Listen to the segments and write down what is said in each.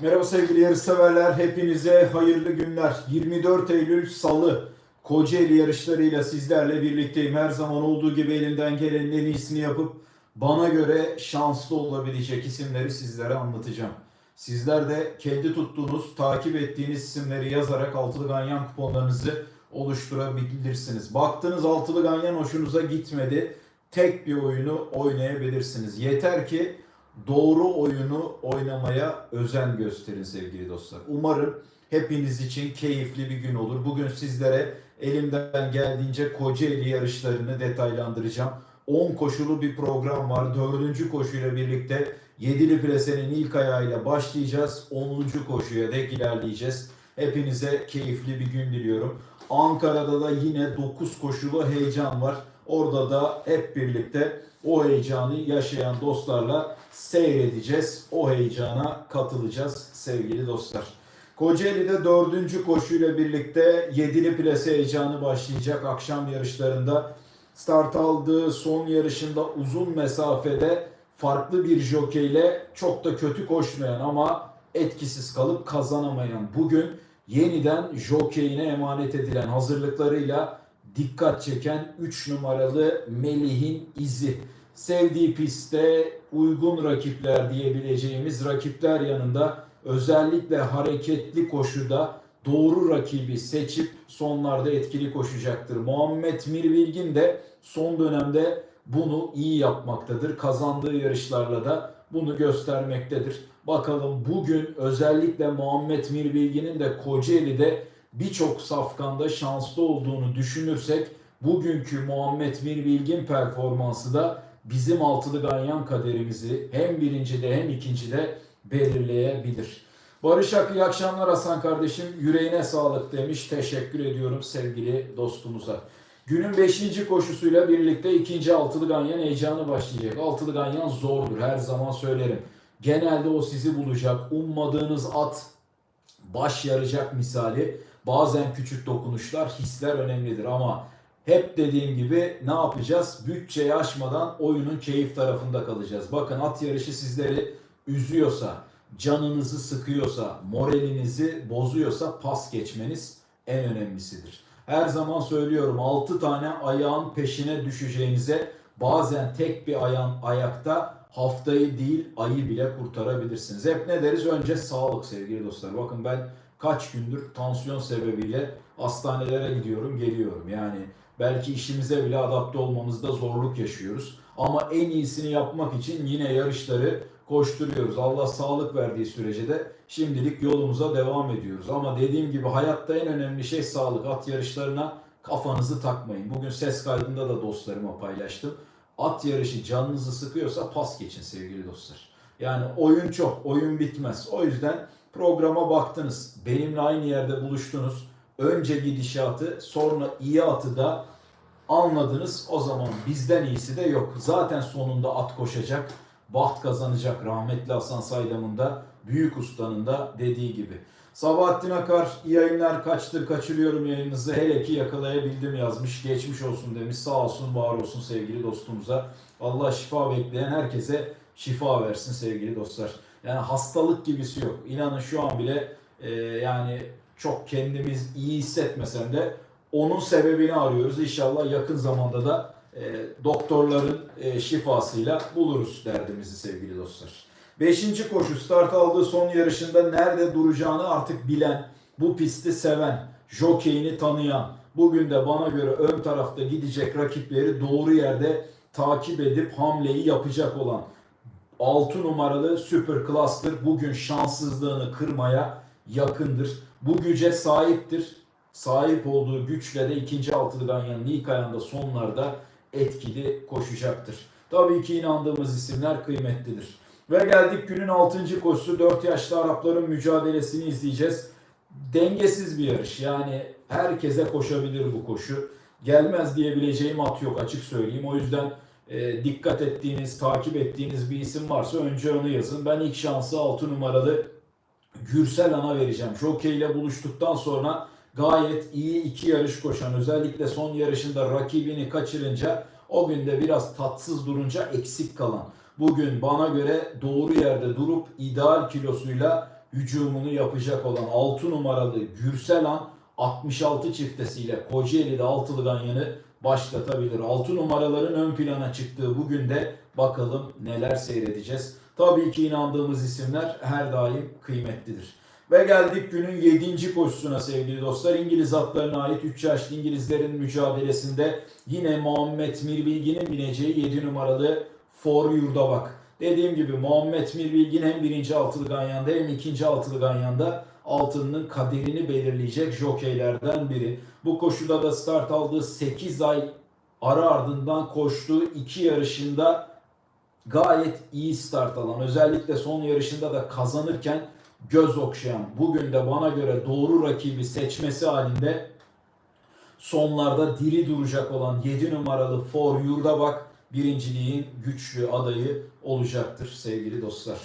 Merhaba sevgili yarışseverler. Hepinize hayırlı günler. 24 Eylül Salı Kocaeli yarışlarıyla sizlerle birlikteyim. Her zaman olduğu gibi elimden gelenin en iyisini yapıp bana göre şanslı olabilecek isimleri sizlere anlatacağım. Sizler de kendi tuttuğunuz, takip ettiğiniz isimleri yazarak altılı ganyan kuponlarınızı oluşturabilirsiniz. Baktınız altılı ganyan hoşunuza gitmedi. Tek bir oyunu oynayabilirsiniz. Yeter ki doğru oyunu oynamaya özen gösterin sevgili dostlar. Umarım hepiniz için keyifli bir gün olur. Bugün sizlere elimden geldiğince Kocaeli yarışlarını detaylandıracağım. 10 koşulu bir program var. 4. koşuyla birlikte Yedili Plese'nin ilk ayağıyla başlayacağız. 10. koşuya dek ilerleyeceğiz. Hepinize keyifli bir gün diliyorum. Ankara'da da yine 9 koşulu heyecan var. Orada da hep birlikte o heyecanı yaşayan dostlarla seyredeceğiz. O heyecana katılacağız sevgili dostlar. Kocaeli'de dördüncü koşuyla birlikte yedili plase heyecanı başlayacak akşam yarışlarında. Start aldığı son yarışında uzun mesafede farklı bir jokeyle çok da kötü koşmayan ama etkisiz kalıp kazanamayan bugün yeniden jokeyine emanet edilen hazırlıklarıyla dikkat çeken 3 numaralı Melih'in izi. Sevdiği pistte uygun rakipler diyebileceğimiz rakipler yanında özellikle hareketli koşuda doğru rakibi seçip sonlarda etkili koşacaktır. Muhammed Mirbilgin de son dönemde bunu iyi yapmaktadır. Kazandığı yarışlarla da bunu göstermektedir. Bakalım bugün özellikle Muhammed Mirbilgin'in de Kocaeli'de birçok safkanda şanslı olduğunu düşünürsek bugünkü Muhammed Mirbilgin performansı da bizim altılı ganyan kaderimizi hem birincide hem ikincide belirleyebilir. Barış Akı iyi akşamlar Hasan kardeşim. Yüreğine sağlık demiş. Teşekkür ediyorum sevgili dostumuza. Günün 5. koşusuyla birlikte ikinci altılı ganyan heyecanı başlayacak. Altılı ganyan zordur her zaman söylerim. Genelde o sizi bulacak. Ummadığınız at baş yarayacak misali. Bazen küçük dokunuşlar, hisler önemlidir ama hep dediğim gibi ne yapacağız? Bütçeyi aşmadan oyunun keyif tarafında kalacağız. Bakın at yarışı sizleri üzüyorsa, canınızı sıkıyorsa, moralinizi bozuyorsa pas geçmeniz en önemlisidir. Her zaman söylüyorum 6 tane ayağın peşine düşeceğinize bazen tek bir ayağın ayakta haftayı değil ayı bile kurtarabilirsiniz. Hep ne deriz? Önce sağlık sevgili dostlar. Bakın ben kaç gündür tansiyon sebebiyle hastanelere gidiyorum geliyorum. Yani belki işimize bile adapte olmamızda zorluk yaşıyoruz. Ama en iyisini yapmak için yine yarışları koşturuyoruz. Allah sağlık verdiği sürece de şimdilik yolumuza devam ediyoruz. Ama dediğim gibi hayatta en önemli şey sağlık. At yarışlarına kafanızı takmayın. Bugün ses kaydında da dostlarıma paylaştım. At yarışı canınızı sıkıyorsa pas geçin sevgili dostlar. Yani oyun çok, oyun bitmez. O yüzden programa baktınız. Benimle aynı yerde buluştunuz. Önce gidişatı, sonra iyi atı da anladınız. O zaman bizden iyisi de yok. Zaten sonunda at koşacak. Baht kazanacak rahmetli Hasan Saydam'ın da büyük ustanın da dediği gibi. Sabahattin Akar yayınlar kaçtır kaçırıyorum yayınınızı hele ki yakalayabildim yazmış. Geçmiş olsun demiş sağ olsun var olsun sevgili dostumuza. Allah şifa bekleyen herkese şifa versin sevgili dostlar. Yani hastalık gibisi yok. İnanın şu an bile e, yani çok kendimiz iyi hissetmesem de onun sebebini arıyoruz. İnşallah yakın zamanda da e, doktorların e, şifasıyla buluruz derdimizi sevgili dostlar. Beşinci koşu start aldığı son yarışında nerede duracağını artık bilen, bu pisti seven, jokeyini tanıyan, bugün de bana göre ön tarafta gidecek rakipleri doğru yerde takip edip hamleyi yapacak olan 6 numaralı Super Cluster bugün şanssızlığını kırmaya yakındır. Bu güce sahiptir. Sahip olduğu güçle de ikinci altılı ganyanın ilk ayağında sonlarda etkili koşacaktır. Tabii ki inandığımız isimler kıymetlidir. Ve geldik günün 6. koşusu 4 yaşlı Arapların mücadelesini izleyeceğiz. Dengesiz bir yarış. Yani herkese koşabilir bu koşu. Gelmez diyebileceğim at yok açık söyleyeyim. O yüzden e, dikkat ettiğiniz, takip ettiğiniz bir isim varsa önce onu yazın. Ben ilk şansı 6 numaralı Gürsel Ana vereceğim. Jockey ile buluştuktan sonra gayet iyi iki yarış koşan özellikle son yarışında rakibini kaçırınca o günde biraz tatsız durunca eksik kalan. Bugün bana göre doğru yerde durup ideal kilosuyla hücumunu yapacak olan 6 numaralı Gürselan 66 çiftesiyle Kocaeli'de altılı ganyanı başlatabilir. 6 numaraların ön plana çıktığı bugün de bakalım neler seyredeceğiz. Tabii ki inandığımız isimler her daim kıymetlidir. Ve geldik günün 7. koşusuna sevgili dostlar. İngiliz atlarına ait 3 yaşlı İngilizlerin mücadelesinde yine Muhammed Mirbilgi'nin bineceği 7 numaralı For Yurdabak. Dediğim gibi Muhammed Mirbilgin hem birinci altılı ganyanda hem ikinci altılı ganyanda altının kaderini belirleyecek jokeylerden biri. Bu koşuda da start aldığı 8 ay ara ardından koştuğu iki yarışında gayet iyi start alan özellikle son yarışında da kazanırken göz okşayan bugün de bana göre doğru rakibi seçmesi halinde sonlarda diri duracak olan 7 numaralı For Yurdabak birinciliğin güçlü adayı olacaktır sevgili dostlar.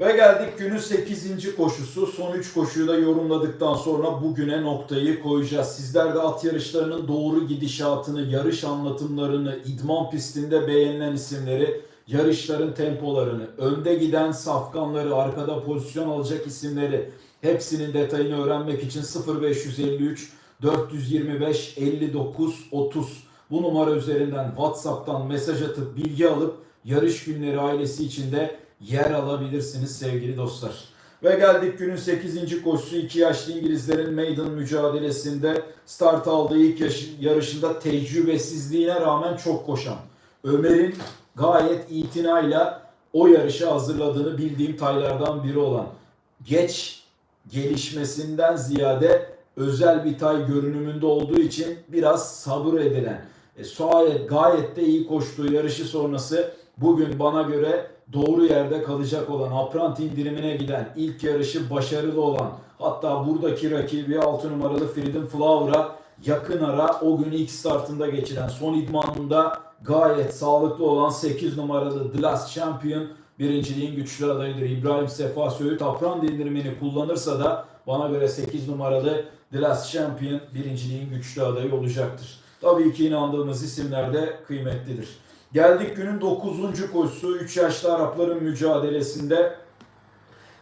Ve geldik günün 8. koşusu. Son 3 koşuyu da yorumladıktan sonra bugüne noktayı koyacağız. Sizler de at yarışlarının doğru gidişatını, yarış anlatımlarını, idman pistinde beğenilen isimleri, yarışların tempolarını, önde giden safkanları, arkada pozisyon alacak isimleri hepsinin detayını öğrenmek için 0553 425 59 30 bu numara üzerinden WhatsApp'tan mesaj atıp bilgi alıp yarış günleri ailesi içinde yer alabilirsiniz sevgili dostlar. Ve geldik günün 8. koşusu 2 yaşlı İngilizlerin maiden mücadelesinde start aldığı ilk yaş- yarışında tecrübesizliğine rağmen çok koşan Ömer'in gayet itinayla o yarışı hazırladığını bildiğim taylardan biri olan geç gelişmesinden ziyade özel bir tay görünümünde olduğu için biraz sabır edilen e, gayet de iyi koştuğu yarışı sonrası bugün bana göre doğru yerde kalacak olan apranti indirimine giden ilk yarışı başarılı olan hatta buradaki rakibi 6 numaralı Freedom Flower'a yakın ara o gün ilk startında geçiren son idmanında gayet sağlıklı olan 8 numaralı The Last Champion birinciliğin güçlü adayıdır. İbrahim Sefa Söğüt apranti indirimini kullanırsa da bana göre 8 numaralı The Last Champion birinciliğin güçlü adayı olacaktır. Tabii ki inandığımız isimler de kıymetlidir. Geldik günün 9. koşusu 3 yaşlı Arapların mücadelesinde.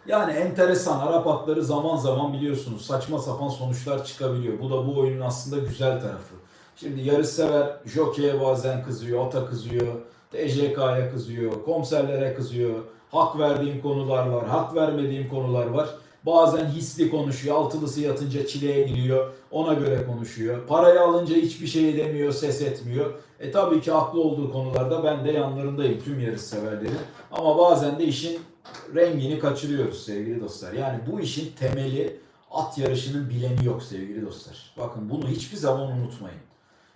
Yani enteresan Arap atları zaman zaman biliyorsunuz saçma sapan sonuçlar çıkabiliyor. Bu da bu oyunun aslında güzel tarafı. Şimdi yarışsever jokeye bazen kızıyor, ata kızıyor, TJK'ya kızıyor, komiserlere kızıyor. Hak verdiğim konular var, hak vermediğim konular var. Bazen hisli konuşuyor, altılısı yatınca çileye giriyor, ona göre konuşuyor. Parayı alınca hiçbir şey demiyor, ses etmiyor. E tabii ki haklı olduğu konularda ben de yanlarındayım tüm yarış severlerin. Ama bazen de işin rengini kaçırıyoruz sevgili dostlar. Yani bu işin temeli at yarışının bileni yok sevgili dostlar. Bakın bunu hiçbir zaman unutmayın.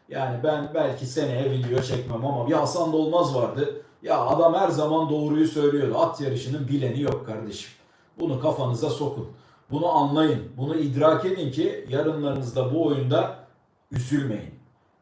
Yani ben belki seneye video çekmem ama bir Hasan Dolmaz vardı. Ya adam her zaman doğruyu söylüyordu. At yarışının bileni yok kardeşim. Bunu kafanıza sokun. Bunu anlayın. Bunu idrak edin ki yarınlarınızda bu oyunda üzülmeyin.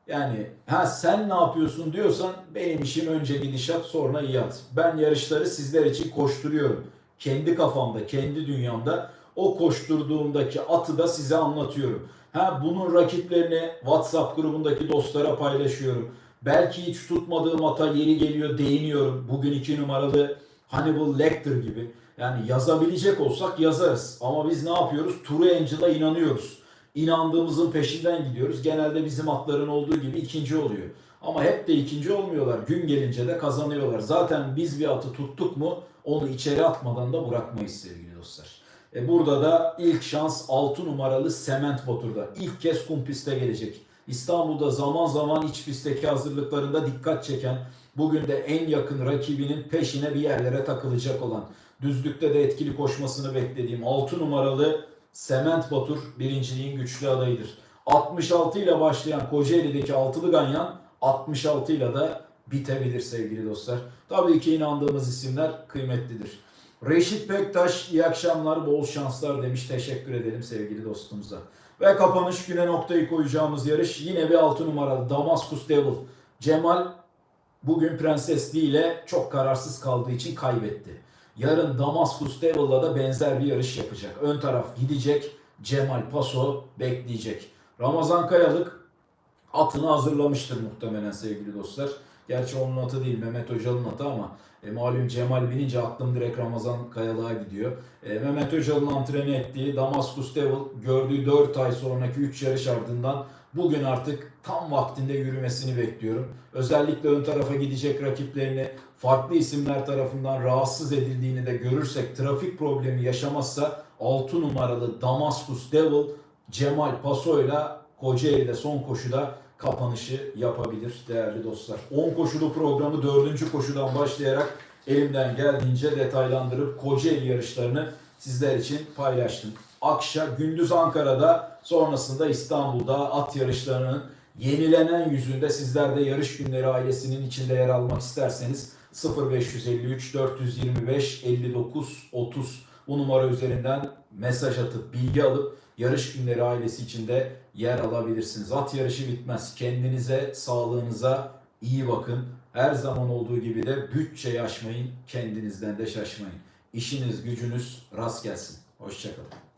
Yani ha sen ne yapıyorsun diyorsan benim işim önce gidişat sonra iat. Ben yarışları sizler için koşturuyorum. Kendi kafamda, kendi dünyamda o koşturduğumdaki atı da size anlatıyorum. Ha bunun rakiplerini WhatsApp grubundaki dostlara paylaşıyorum. Belki hiç tutmadığım ata yeri geliyor değiniyorum. Bugün iki numaralı Hannibal Lecter gibi. Yani yazabilecek olsak yazarız. Ama biz ne yapıyoruz? True Angel'a inanıyoruz. İnandığımızın peşinden gidiyoruz. Genelde bizim atların olduğu gibi ikinci oluyor. Ama hep de ikinci olmuyorlar. Gün gelince de kazanıyorlar. Zaten biz bir atı tuttuk mu onu içeri atmadan da bırakmayız sevgili dostlar. E burada da ilk şans 6 numaralı Sement Batur'da. İlk kez kum piste gelecek. İstanbul'da zaman zaman iç pistteki hazırlıklarında dikkat çeken, bugün de en yakın rakibinin peşine bir yerlere takılacak olan, düzlükte de etkili koşmasını beklediğim 6 numaralı Sement Batur birinciliğin güçlü adayıdır. 66 ile başlayan Kocaeli'deki altılı ganyan 66 ile de bitebilir sevgili dostlar. Tabii ki inandığımız isimler kıymetlidir. Reşit Pektaş iyi akşamlar bol şanslar demiş. Teşekkür edelim sevgili dostumuza. Ve kapanış güne noktayı koyacağımız yarış yine bir 6 numaralı Damaskus Devil. Cemal bugün Prenses Lee ile çok kararsız kaldığı için kaybetti. Yarın Damaskus Devil'la da benzer bir yarış yapacak. Ön taraf gidecek. Cemal Paso bekleyecek. Ramazan Kayalık atını hazırlamıştır muhtemelen sevgili dostlar. Gerçi onun atı değil Mehmet Hocal'ın atı ama e, malum Cemal binince aklım direkt Ramazan Kayalığa gidiyor. E, Mehmet Hocal'ın antrene ettiği Damaskus Devil gördüğü 4 ay sonraki 3 yarış ardından bugün artık tam vaktinde yürümesini bekliyorum. Özellikle ön tarafa gidecek rakiplerini farklı isimler tarafından rahatsız edildiğini de görürsek trafik problemi yaşamazsa 6 numaralı Damaskus Devil Cemal Paso'yla Kocaeli'de son koşuda kapanışı yapabilir değerli dostlar. 10 koşulu programı 4. koşudan başlayarak elimden geldiğince detaylandırıp Kocaeli yarışlarını sizler için paylaştım. Akşa gündüz Ankara'da sonrasında İstanbul'da at yarışlarının yenilenen yüzünde sizler de yarış günleri ailesinin içinde yer almak isterseniz 0553 425 59 30 bu numara üzerinden mesaj atıp bilgi alıp yarış günleri ailesi içinde yer alabilirsiniz. At yarışı bitmez. Kendinize, sağlığınıza iyi bakın. Her zaman olduğu gibi de bütçeyi aşmayın, kendinizden de şaşmayın. İşiniz, gücünüz rast gelsin. Hoşçakalın.